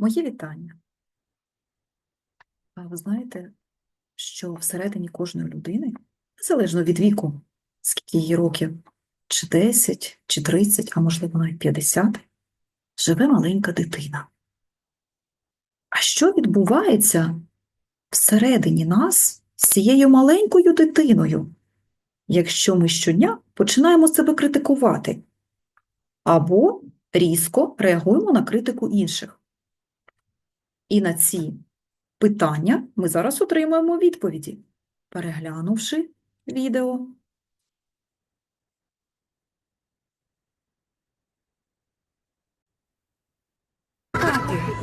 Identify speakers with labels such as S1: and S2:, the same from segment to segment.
S1: Мої вітання. А ви знаєте, що всередині кожної людини, незалежно від віку, скільки їй років, чи 10, чи 30, а можливо навіть 50, живе маленька дитина. А що відбувається всередині нас з цією маленькою дитиною, якщо ми щодня починаємо себе критикувати або різко реагуємо на критику інших? І на ці питання ми зараз отримаємо відповіді, переглянувши відео.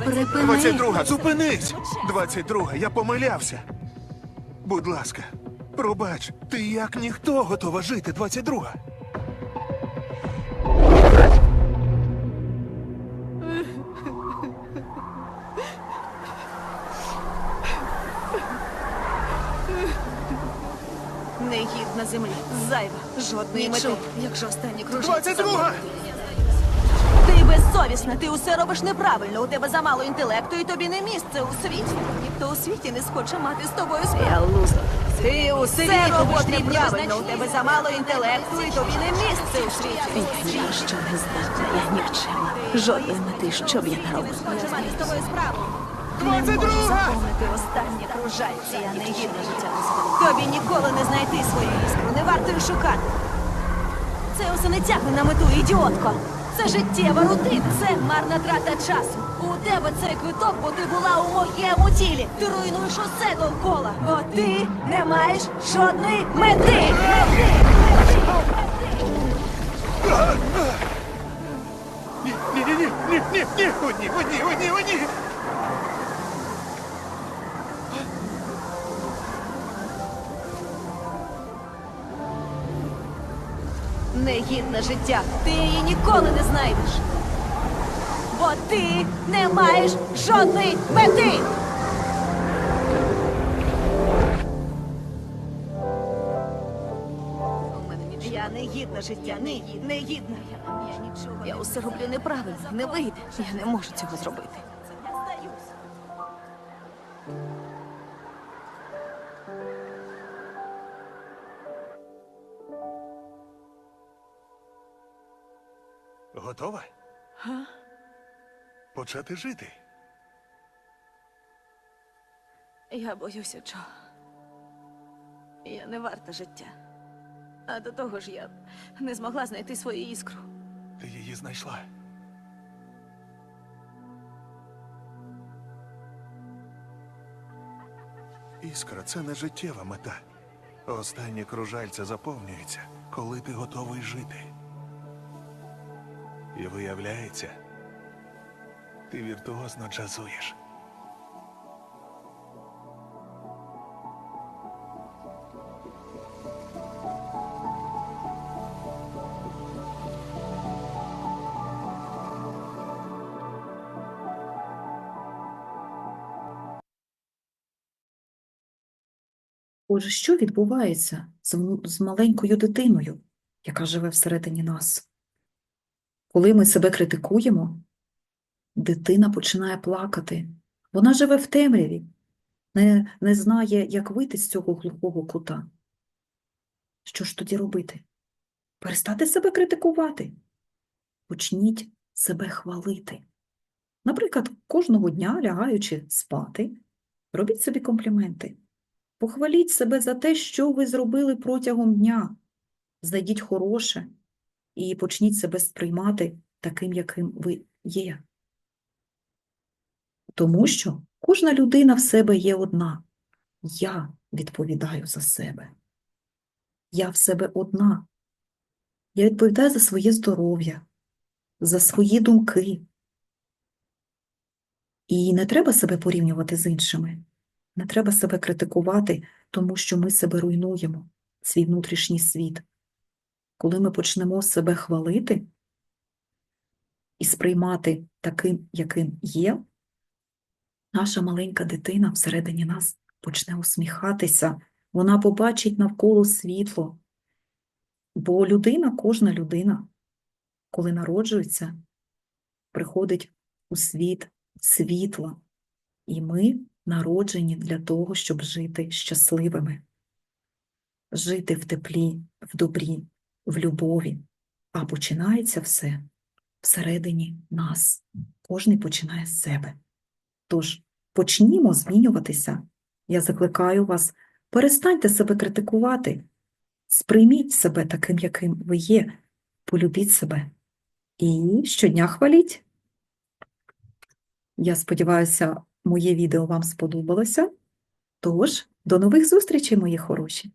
S2: Припини.
S3: 22, зупинись! 22, я помилявся. Будь ласка, пробач, ти як ніхто готова жити, 22.
S2: Негідна землі. Зайва. Жодної мети.
S4: Нічого, як же останні кружки.
S3: 22!
S2: Ти безсовісна, ти усе робиш неправильно. У тебе замало інтелекту, і тобі не місце у світі. Ніхто у світі не схоче мати з тобою справу. Ти усе робиш неправильно. У тебе замало інтелекту, і тобі не місце у світі.
S4: Я ні що не здатна, я нікчема. Жодної мети, що б я не робила.
S2: Хоче мати з тобою справу.
S3: 22!
S2: Заповнити останні кружальці, я не гідна життя дозволу. Тобі ніколи не знайти свою іскру, не варто й шукати. Це усе не тягне на мету, ідіотко. Це життєва рутина, це марна трата часу. У тебе цей квиток, бо ти була у моєму тілі. Ти руйнуєш усе довкола, бо ти не маєш жодної мети.
S3: Ні, ні, ні, ні, ні, ні, ні, ні, ні, о, ні,
S2: Негідне життя. Ти її ніколи не знайдеш. Бо ти не маєш жодної мети. Я не гідна життя, не гідна.
S4: Я нічого. Я усе роблю неправильно, не вийде. Я не можу цього зробити.
S3: Готова?
S4: Га?
S3: Почати жити.
S4: Я боюся чого. Я не варта життя. А до того ж я не змогла знайти свою іскру.
S3: Ти її знайшла. Іскра це не життєва мета. Останнє кружальце заповнюється, коли ти готовий жити. І виявляється, ти віртуозно джазуєш.
S1: Отже, що відбувається з маленькою дитиною, яка живе всередині нас? Коли ми себе критикуємо, дитина починає плакати. Вона живе в темряві, не, не знає, як вийти з цього глухого кута. Що ж тоді робити? Перестати себе критикувати. Почніть себе хвалити. Наприклад, кожного дня, лягаючи спати, робіть собі компліменти. Похваліть себе за те, що ви зробили протягом дня. Знайдіть хороше і почніть себе сприймати таким, яким ви є. Тому що кожна людина в себе є одна. Я відповідаю за себе. Я в себе одна. Я відповідаю за своє здоров'я, за свої думки. І не треба себе порівнювати з іншими. Не треба себе критикувати, тому що ми себе руйнуємо, свій внутрішній світ. Коли ми почнемо себе хвалити і сприймати таким, яким є, наша маленька дитина всередині нас почне усміхатися, вона побачить навколо світло. Бо людина, кожна людина, коли народжується, приходить у світ світла. І ми народжені для того, щоб жити щасливими, жити в теплі, в добрі, в любові. А починається все всередині нас. Кожний починає з себе. Тож почнімо змінюватися. Я закликаю вас, перестаньте себе критикувати, сприйміть себе таким, яким ви є, полюбіть себе і щодня хваліть. Я сподіваюся, моє відео вам сподобалося. Тож, до нових зустрічей, мої хороші!